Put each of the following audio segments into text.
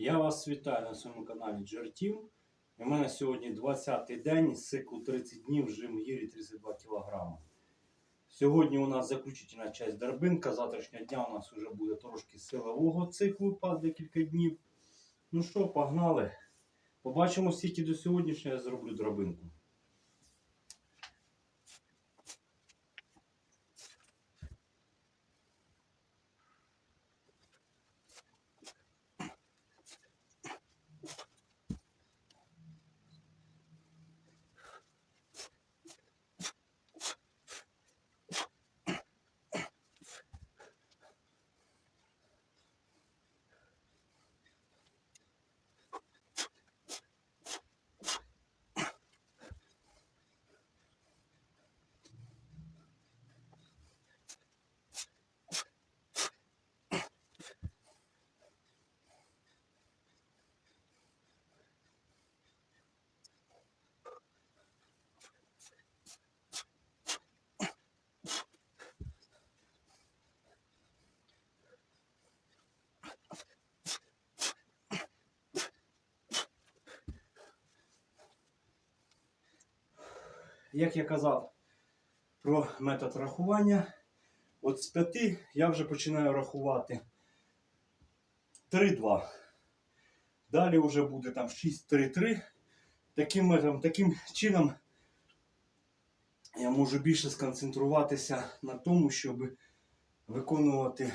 Я вас вітаю на своєму каналі Джертім. У мене сьогодні 20-й день з циклу 30 днів в жимгірі 32 кг. Сьогодні у нас заключительна часть дарбинка. Завтрашнього дня у нас вже буде трошки силового циклу по декілька днів. Ну що, погнали. Побачимо, скільки до сьогоднішнього я зроблю дробинку. Як я казав про метод рахування, от з 5 я вже починаю рахувати 3-2. Далі вже буде там 6-3-3. Таким, таким чином я можу більше сконцентруватися на тому, щоб виконувати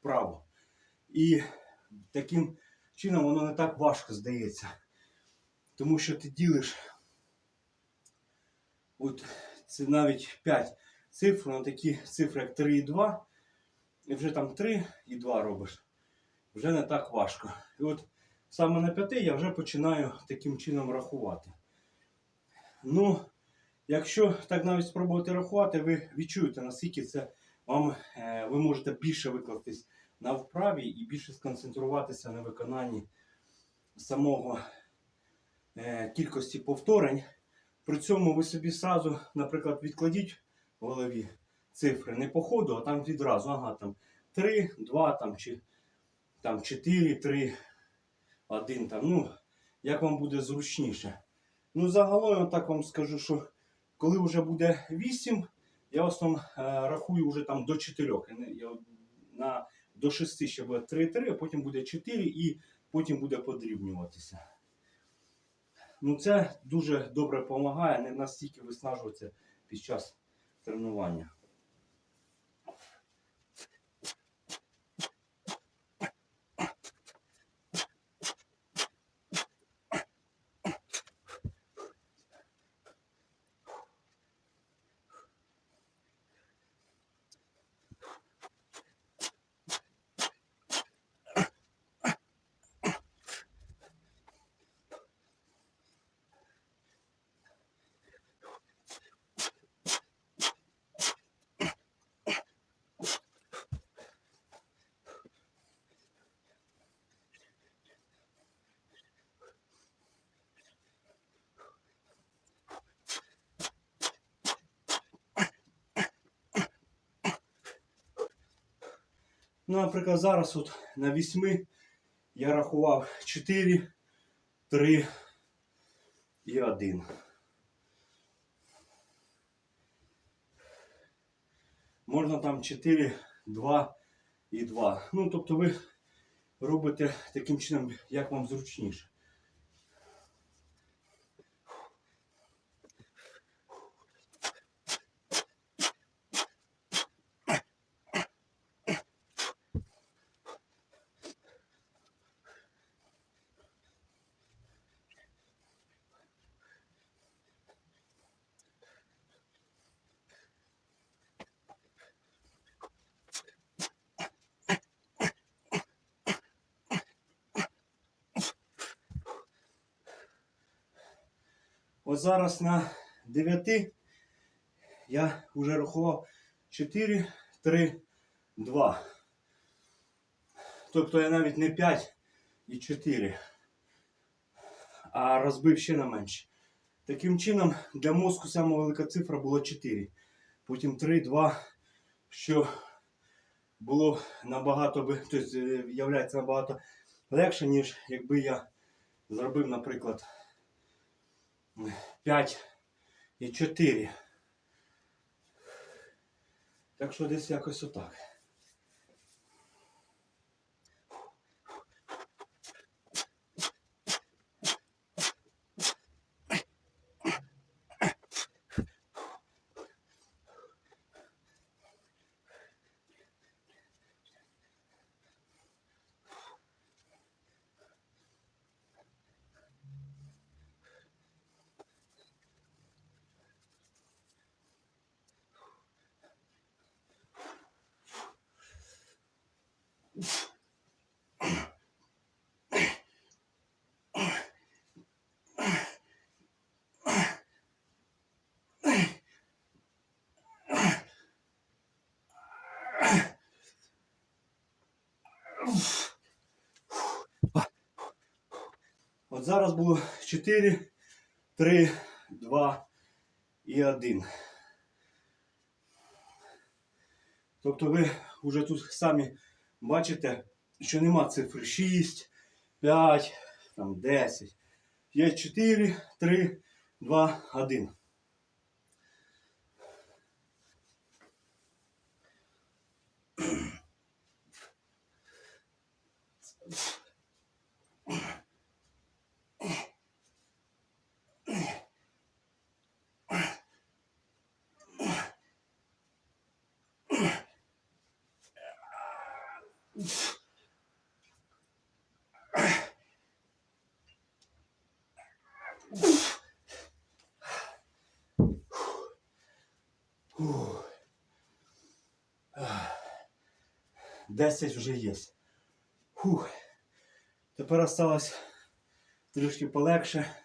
право. І таким чином воно не так важко здається. Тому що ти ділиш От це навіть 5 цифр, на такі цифри, як 3 і 2. І вже там 3 і 2 робиш. Вже не так важко. І от саме на 5 я вже починаю таким чином рахувати. Ну, якщо так навіть спробувати рахувати, ви відчуєте, наскільки це вам е, ви можете більше викластись на вправі і більше сконцентруватися на виконанні самого е, кількості повторень. При цьому ви собі сразу, наприклад, відкладіть в голові цифри не по ходу, а там відразу. Ага, там 3, 2, там, чи там 4, 3, 1. Там, ну, як вам буде зручніше. Ну, загалом я так вам скажу, що коли вже буде 8, я в основному е, рахую вже там до 4. Я, на, до 6 ще буде 3, 3, а потім буде 4 і потім буде подрібнюватися. Ну, це дуже добре допомагає не настільки виснажуватися під час тренування. Ну, наприклад, зараз от на 8 я рахував 4, 3 і 1. Можна там 4, 2 і 2. Ну, тобто ви робите таким чином, як вам зручніше. От зараз на 9 я вже рахував 4, 3, 2. Тобто я навіть не 5 і 4, а розбив ще на менше. Таким чином, для мозку сама велика цифра була 4. Потім 3, 2, що було набагато, би- тобто, е, являється набагато легше, ніж якби я зробив, наприклад, 5 і 4. Так що десь якось отак. От зараз було 4, 3, 2 і 1. Тобто ви вже тут самі бачите, що нема цифри 6, 5, там 10. Є 4, 3, 2, 1. Фух. 10 вже є. Фух. Тепер осталось трішки полегше.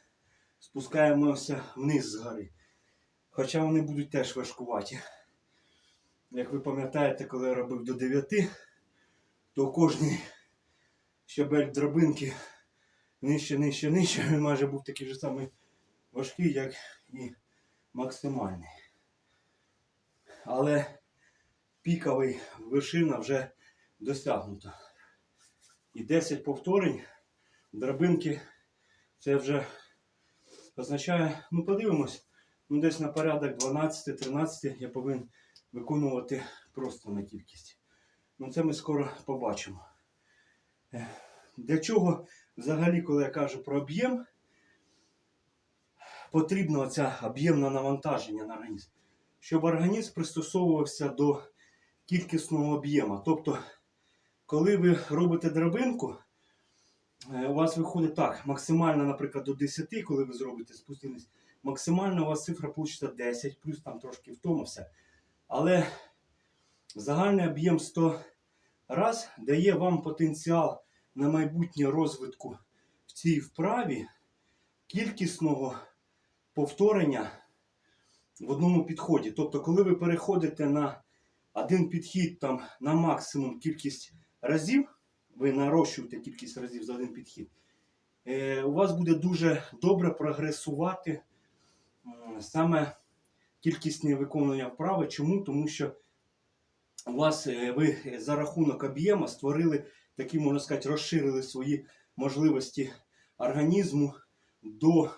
Спускаємося вниз з гори. Хоча вони будуть теж важкуваті. Як ви пам'ятаєте, коли я робив до 9, то кожний щабель драбинки нижче, нижче, нижче, він майже був такий же самий важкий, як і максимальний. Але піковий вершина вже досягнута. І 10 повторень драбинки це вже означає, ну подивимось, ну десь на порядок 12-13 я повинен виконувати просто на кількість. Ну це ми скоро побачимо. Е, Для чого взагалі, коли я кажу про об'єм, потрібно це об'ємне навантаження на організм, щоб організм пристосовувався до кількісного об'єму. Тобто, коли ви робите драбинку, е, у вас виходить так, максимально, наприклад, до 10, коли ви зробите спустимість, максимально у вас цифра вийде 10, плюс там трошки втомився. Але загальний об'єм 100 раз дає вам потенціал на майбутнє розвитку в цій вправі кількісного повторення в одному підході. Тобто, коли ви переходите на один підхід там, на максимум кількість разів, ви нарощуєте кількість разів за один підхід, е, у вас буде дуже добре прогресувати саме кількісне виконання вправи. Чому? Тому що у вас е, ви за рахунок об'єму створили такі, можна сказати, розширили свої можливості організму до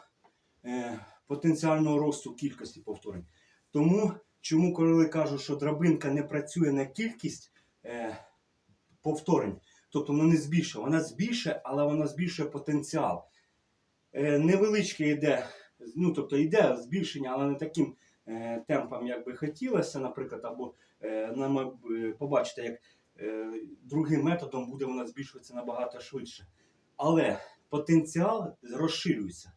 е, потенціального росту кількості повторень. Тому, чому коли кажу, що драбинка не працює на кількість е, повторень, тобто вона не збільшує, вона збільшує, але вона збільшує потенціал. Е, невеличке йде, ну тобто йде збільшення, але не таким е, темпом, як би хотілося, наприклад, або е, нам е, побачите, як е, другим методом буде вона збільшуватися набагато швидше. Але потенціал розширюється.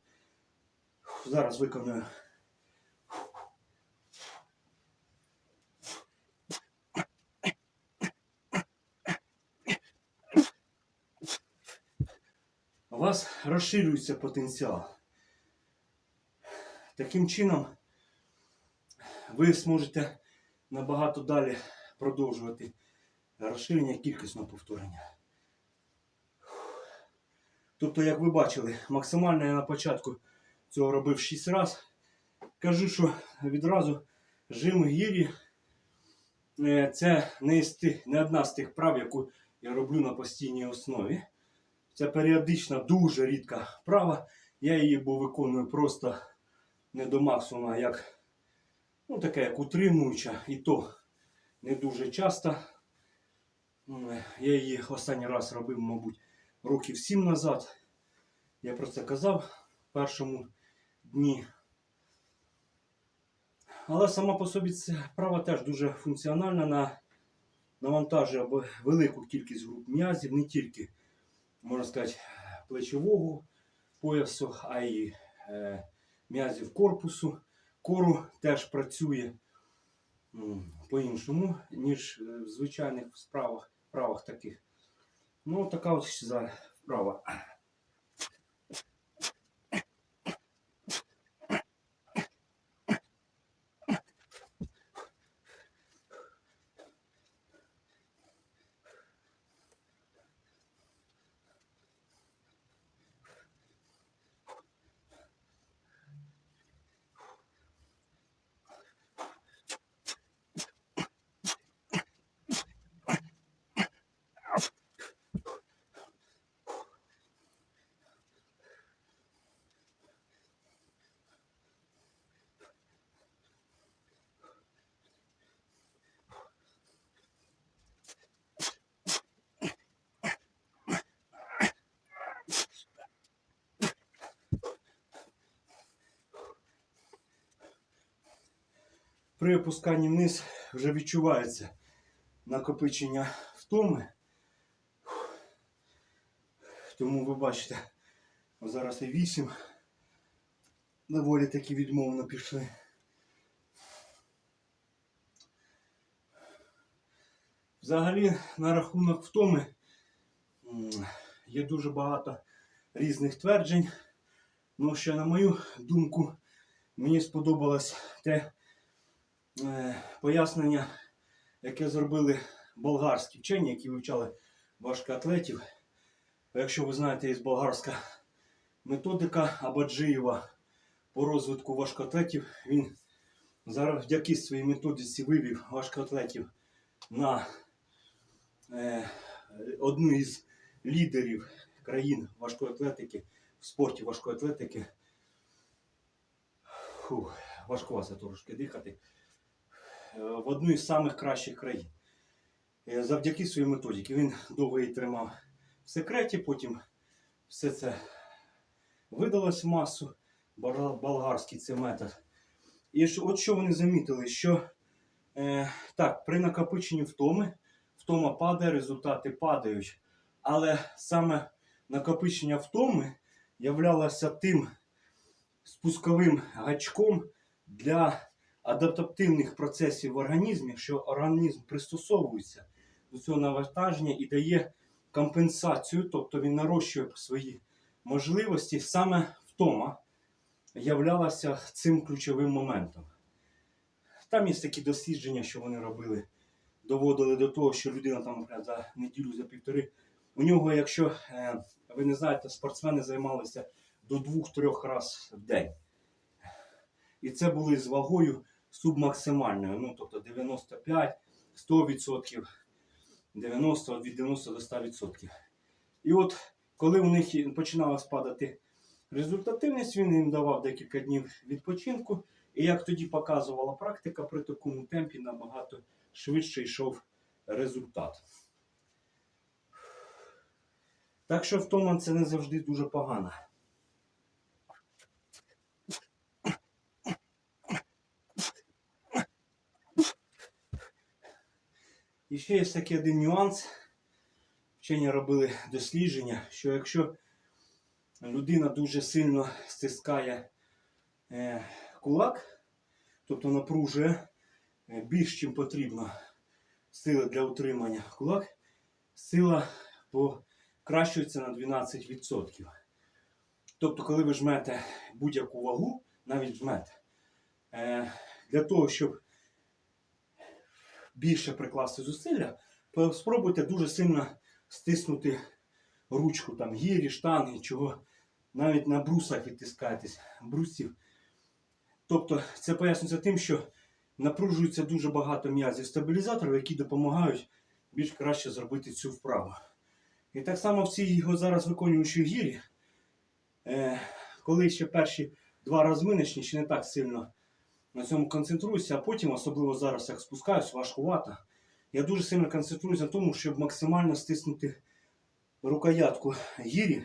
Зараз виконую. У вас розширюється потенціал. Таким чином ви зможете набагато далі продовжувати розширення кількісного повторення. Тобто, як ви бачили, максимально я на початку цього робив 6 разів. Кажу, що відразу жим гірі е, це не, тих, не одна з тих прав, яку я роблю на постійній основі. Це періодична, дуже рідка вправа. Я її бо виконую просто не до максимуму, як, ну, таке, як утримуюча, і то не дуже часто. Я її останній раз робив, мабуть, років сім назад. Я про це казав в першому дні. Але сама по собі ця вправа теж дуже функціональна на навантажує велику кількість груп м'язів, не тільки, можна сказати, плечового поясу, а й е, м'язів корпусу. Кору теж працює по-іншому, ніж е, в звичайних справах, вправах таких. Ну, така ось за вправа. При опусканні вниз вже відчувається накопичення втоми. Тому ви бачите, зараз і 8 доволі таки відмовно пішли. Взагалі, на рахунок втоми є дуже багато різних тверджень. Ну, що, на мою думку, мені сподобалось те пояснення, яке зробили болгарські вчені, які вивчали важкоатлетів. Якщо ви знаєте, є болгарська методика Абаджиєва по розвитку важкоатлетів, він завдяки своїй методиці вивів важкоатлетів на е, одну із лідерів країн важкої атлетики в спорті важкої атлетики. Фух, важко це трошки дихати. Е, В одну із самих кращих країн. Е, Завдяки своїй методиці. Він довго її тримав в секреті, потім все це видалось в масу. Болгарський це метод. І от що вони замітили, що е, так, при накопиченні втоми, втома падає, результати падають. Але саме накопичення втоми являлося тим спусковим гачком для адаптативних процесів в організмі, що організм пристосовується до цього навантаження і дає компенсацію, тобто він нарощує свої можливості. Саме втома являлася цим ключовим моментом. Там є такі дослідження, що вони робили, доводили до того, що людина там наприклад, за неділю, за півтори. У нього, якщо е, ви не знаєте, спортсмени займалися до двох-трьох разів в день. І це були з вагою субмаксимальною. Ну, тобто 95, 100%, 90, від 90 до 100%. І от коли у них починала спадати результативність, він їм давав декілька днів відпочинку. І як тоді показувала практика, при такому темпі набагато швидше йшов результат. Так що втома це не завжди дуже погано. І ще є такий один нюанс. Вчені робили дослідження, що якщо людина дуже сильно стискає е, кулак, тобто напружує е, більш чим потрібно сили для утримання кулак, сила покращується на 12%. Тобто, коли ви жмете будь-яку вагу, навіть жмете, е, для того, щоб більше прикласти зусилля, спробуйте дуже сильно стиснути ручку, там гірі, штанги, чого навіть на брусах відтискаєтесь, брусів. Тобто це пояснюється тим, що напружується дуже багато м'язів стабілізаторів, які допомагають більш краще зробити цю вправу. І так само в цій його зараз виконуючій гірі, е, коли ще перші два розминочні, ще не так сильно на цьому концентруюся, а потім, особливо зараз, як спускаюсь, важкувато. Я дуже сильно концентруюся на тому, щоб максимально стиснути рукоятку гірі.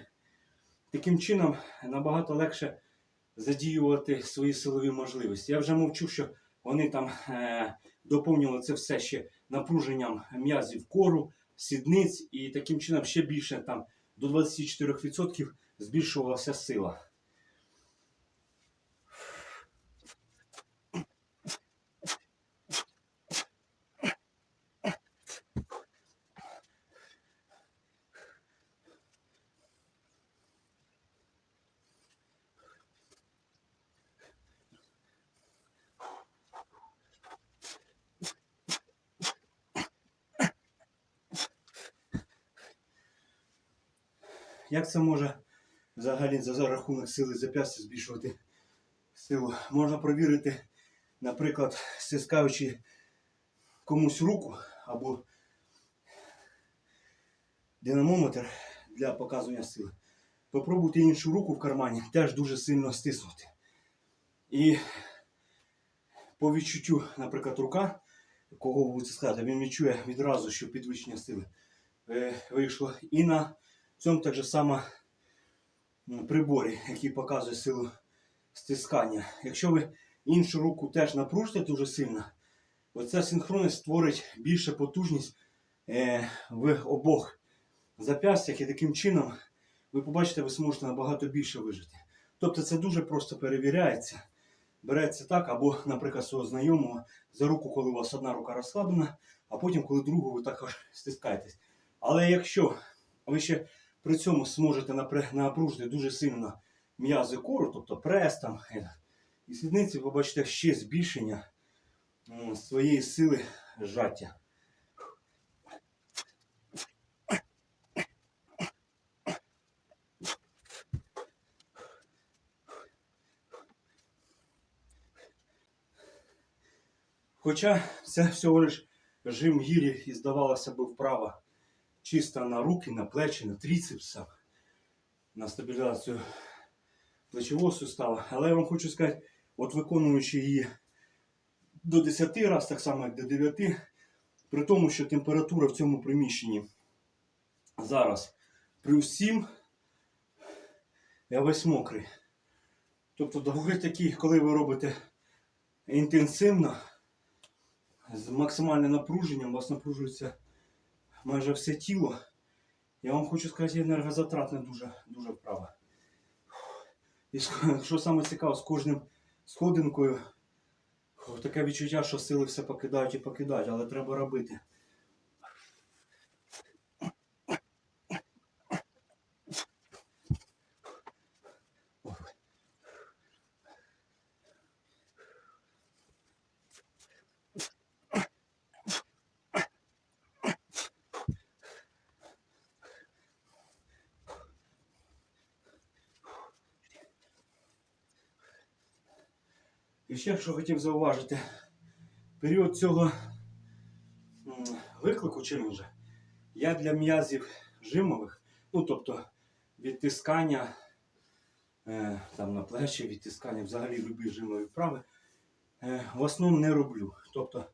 Таким чином набагато легше задіювати свої силові можливості. Я вже мовчу, що вони там е, доповнювали це все ще напруженням м'язів кору, сідниць, і таким чином ще більше там до 24% збільшувалася сила. Як це може взагалі за за рахунок сили зап'ястя збільшувати силу? Можна провірити, наприклад, стискаючи комусь руку або динамометр для показування сили. Попробуйте іншу руку в кармані, теж дуже сильно стиснути. І по відчуттю, наприклад, рука, кого ви будете сказати, він відчує відразу, що підвищення сили е, вийшло. І на цьому так же само приборі, який показує силу стискання. Якщо ви іншу руку теж напружите дуже сильно, оця синхронність створить більше потужність е, в обох зап'ястях і таким чином ви побачите, ви зможете набагато більше вижити. Тобто це дуже просто перевіряється. Береться так, або, наприклад, свого знайомого за руку, коли у вас одна рука розслаблена, а потім, коли другу ви також стискаєтесь. Але якщо ви ще при цьому зможете напружити дуже сильно м'язи кору, тобто прес там е, і сідниці, ви бачите ще збільшення своєї сили зжаття. Хоча це всього лиш жим гірі і здавалося би вправа чисто на руки, на плечі, на трицепсах, на стабілізацію плечового сустава. Але я вам хочу сказати, от виконуючи її до 10 разів, так само як до 9, при тому, що температура в цьому приміщенні зараз плюс 7, я весь мокрий. Тобто доволі такі, коли ви робите інтенсивно, з максимальним напруженням, у вас напружується майже все тіло. Я вам хочу сказати, енергозатратне дуже, дуже вправа. І що- саме цікаво, з кожним сходинкою таке відчуття, що сили все покидають і покидають, але треба робити. І ще що хотів зауважити, період цього виклику челенджа я для м'язів жимових, ну тобто відтискання е, там на плечі, відтискання взагалі любі жимові вправи, е, в основному не роблю. Тобто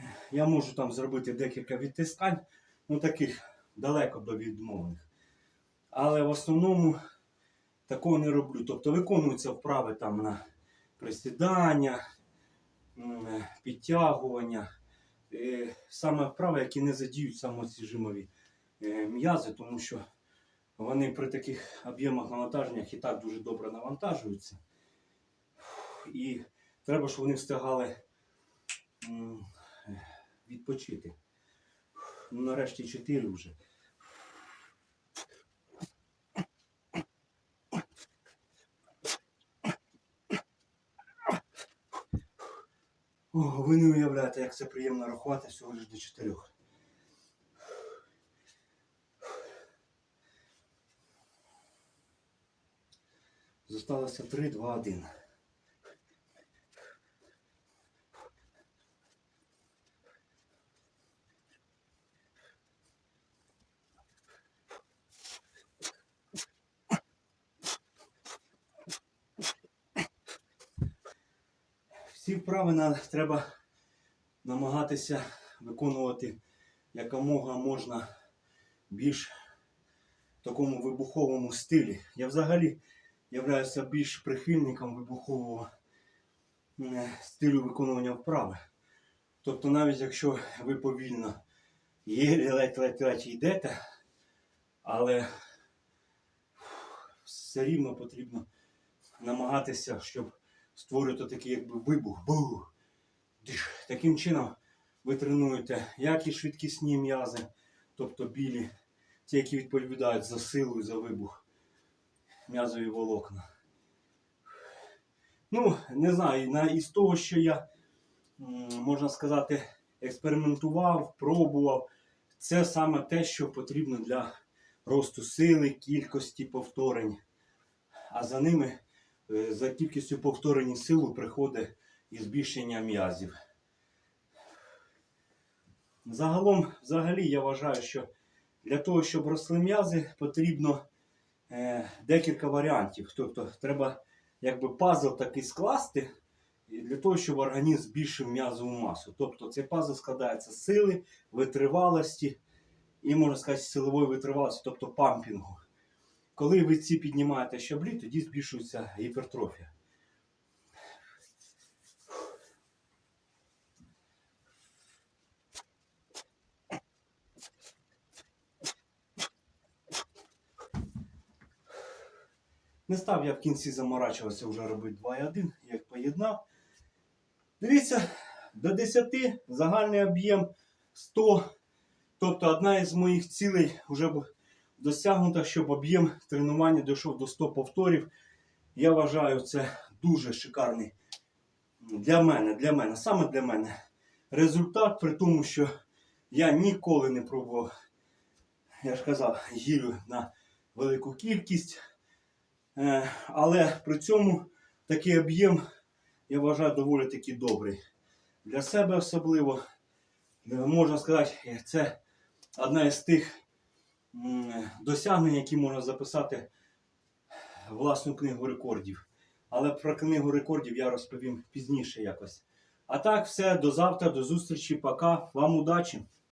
е, я можу там зробити декілька відтискань, ну таких далеко до відмовних. Але в основному такого не роблю. Тобто виконуються вправи там на присідання, е, підтягування. Е, Саме вправи, які не задіють саме ці жимові е, м'язи, тому що вони при таких об'ємах навантаженнях і так дуже добре навантажуються. І треба, щоб вони встигали відпочити. Ну, нарешті 4 вже. О, ви не уявляєте, як це приємно рахувати всього лиш до чотирьох. Зосталося 3, 2, 1. Ці вправи на- треба намагатися виконувати якомога можна більш в такому вибуховому стилі. Я взагалі являюся більш прихильником вибухового стилю виконування вправи. Тобто, навіть якщо ви повільно єлі ледь-ледь-ледь йдете, але все рівно потрібно намагатися, щоб створити такий якби вибух. Бух. Таким чином ви тренуєте як і швидкісні м'язи, тобто білі, ті, які відповідають за силу і за вибух м'язові волокна. Ну, не знаю, на, із того, що я, можна сказати, експериментував, пробував, це саме те, що потрібно для росту сили, кількості повторень. А за ними, за кількістю повторень і силу приходить і збільшення м'язів. Загалом, взагалі, я вважаю, що для того, щоб росли м'язи, потрібно е, декілька варіантів. Тобто треба якби пазл такий скласти для того, щоб організм збільшив м'язову масу. Тобто цей пазл складається з сили, витривалості і, можна сказати, силової витривалості, тобто пампінгу. Коли ви ці піднімаєте щаблі, тоді збільшується гіпертрофія. Не став я в кінці заморачуватися вже робити 2,1, як поєднав. Дивіться, до 10 загальний об'єм 100. Тобто одна із моїх цілей вже досягнута, щоб об'єм тренування дійшов до 100 повторів. Я вважаю, це дуже шикарний для мене, для мене, саме для мене. Результат при тому, що я ніколи не пробував, я ж казав, гірю на велику кількість. Е, Але при цьому такий об'єм, я вважаю, доволі таки добрий. Для себе особливо, е, можна сказати, це одна із тих досягнень, які можна записати власну книгу рекордів. Але про книгу рекордів я розповім пізніше якось. А так, все, до завтра, до зустрічі, пока. Вам удачі!